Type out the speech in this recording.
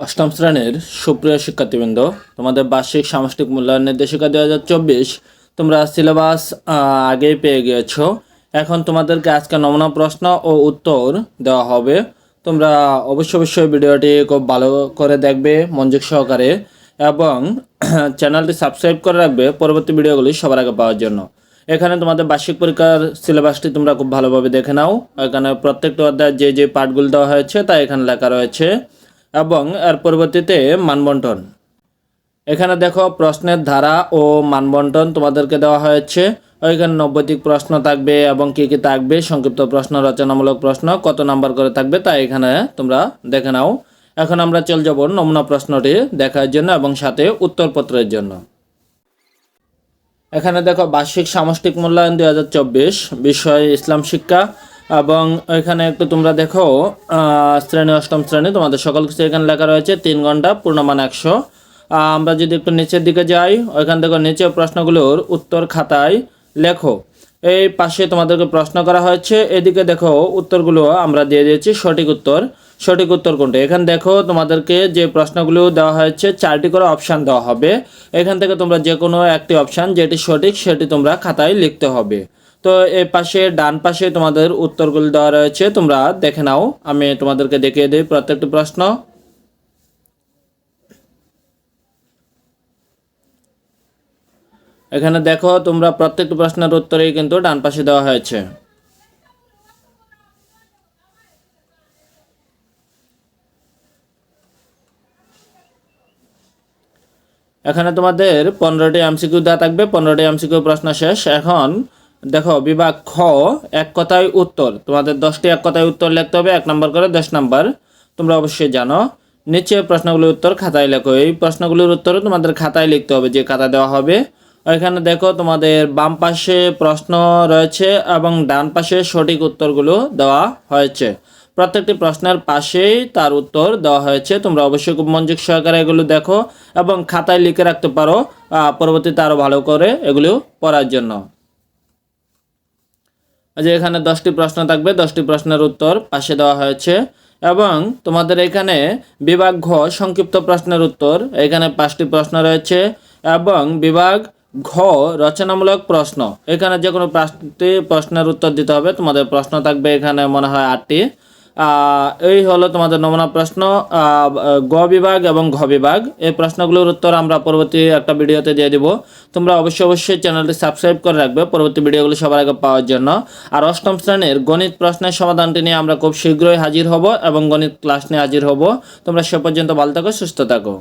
অষ্টম শ্রেণির সুপ্রিয় শিক্ষার্থীবৃন্দ, তোমাদের বার্ষিক সামষ্টিক মূল্যায়ন নির্দেশিকা দু হাজার চব্বিশ তোমরা সিলেবাস আগেই পেয়ে গিয়েছো। এখন তোমাদেরকে আজকে নমুনা প্রশ্ন ও উত্তর দেওয়া হবে। তোমরা অবশ্য অবশ্যই ভিডিওটি খুব ভালো করে দেখবে, মনোযোগ সহকারে, এবং চ্যানেলটি সাবস্ক্রাইব করে রাখবে পরবর্তী ভিডিওগুলি সবার আগে পাওয়ার জন্য। এখানে তোমাদের বার্ষিক পরীক্ষার সিলেবাসটি তোমরা খুব ভালোভাবে দেখে নাও। এখানে প্রত্যেকটা অধ্যায় যে যে পাঠগুলো দেওয়া হয়েছে তা এখানে লেখা রয়েছে। এবং এর পরবর্তীতে মানবন্টন। এখানে দেখো প্রশ্নের ধারা ও মানবন্টন তোমাদেরকে দেওয়া হয়েছে। ওইখানে নব্বইতিক প্রশ্ন থাকবে এবং কী কী থাকবে? সংক্ষিপ্ত প্রশ্ন, রচনামূলক প্রশ্ন, কত নাম্বার করে থাকবে তা এখানে তোমরা দেখে নাও। এখন আমরা চলে যাব নমুনা প্রশ্নটি দেখার জন্য এবং সাথে উত্তরপত্রের জন্য। এখানে দেখো বার্ষিক সামষ্টিক মূল্যায়ন দুই হাজার চব্বিশ, বিষয় ইসলাম শিক্ষা। এবং এখানে একটু তোমরা দেখো শ্রেণি, অষ্টম শ্রেণি, তোমাদের সকল কিছু এখানে লেখা রয়েছে, তিন ঘণ্টা, পূর্ণমান একশো। আমরা যদি একটু নিচের দিকে যাই, ওইখান থেকে নিচের প্রশ্নগুলোর উত্তর খাতায় লেখো। এই পাশে তোমাদেরকে প্রশ্ন করা হয়েছে, এদিকে দেখো, উত্তরগুলো আমরা দিয়ে দিয়েছি, সঠিক উত্তর। সঠিক উত্তর কোনটা? এখানে দেখো, তোমাদেরকে যে প্রশ্নগুলো দেওয়া হয়েছে, চারটি করে অপশান দেওয়া হবে। এখান থেকে তোমরা যে কোনো একটি অপশান যেটি সঠিক, সেটি তোমরা খাতায় লিখতে হবে। তো এই পাশে, ডান পাশে তোমাদের উত্তরগুলো দেওয়া রয়েছে। তোমরা দেখে নাও, আমি তোমাদেরকে দেখিয়ে দিই প্রত্যেকটি প্রশ্ন। এখানে দেখো, তোমরা প্রত্যেকটি প্রশ্নের উত্তরেই কিন্তু ডান পাশে দেওয়া হয়েছে। এখানে তোমাদের পনেরোটি এমসিকিউ দেওয়া থাকবে, পনেরোটি এমসিকিউ প্রশ্ন শেষ। এখন দেখো, বিভাগ খ, এক কথায় উত্তর। তোমাদের দশটি এক কথায় উত্তর লিখতে হবে, এক নম্বর করে দশ নম্বর। তোমরা অবশ্যই জানো। নিচে প্রশ্নগুলোর উত্তর খাতায় লেখো। এই প্রশ্নগুলোর উত্তরও তোমাদের খাতায় লিখতে হবে যে খাতা দেওয়া হবে। এখানে দেখো, তোমাদের বাম পাশে প্রশ্ন রয়েছে এবং ডান পাশে সঠিক উত্তরগুলো দেওয়া হয়েছে। প্রত্যেকটি প্রশ্নের পাশেই তার উত্তর দেওয়া হয়েছে। তোমরা অবশ্যই খুব মনোযোগ সহকারে এগুলো দেখো এবং খাতায় লিখে রাখতে পারো পরবর্তীতে আরও ভালো করে এগুলো পড়ার জন্য। যে এখানে দশটি প্রশ্ন থাকবে। দশটি প্রশ্নের উত্তর পাশে দেওয়া হয়েছে। এবং তোমাদের এখানে বিভাগ ঘ, সংক্ষিপ্ত প্রশ্নের উত্তর। এখানে পাঁচটি প্রশ্ন রয়েছে এবং বিভাগ ঘ, রচনামূলক প্রশ্ন। এখানে যে কোনো পাঁচটি প্রশ্নের উত্তর দিতে হবে। তোমাদের প্রশ্ন থাকবে এখানে মনে হয় আটটি। এই হলো তোমাদের নমুনা প্রশ্ন গ বিভাগ এবং ঘ বিভাগ। এই প্রশ্নগুলোর উত্তর আমরা পরবর্তী একটা ভিডিওতে দিয়ে দিব। তোমরা অবশ্যই অবশ্যই চ্যানেলটি সাবস্ক্রাইব করে রাখবে পরবর্তী ভিডিওগুলো সবার আগে পাওয়ার জন্য। আর অষ্টম শ্রেণির গণিত প্রশ্নের সমাধানটি নিয়ে আমরা খুব শীঘ্রই হাজির হব এবং গণিত ক্লাস নিয়ে হাজির হব। তোমরা সে পর্যন্ত ভালো থাকো, সুস্থ থাকো।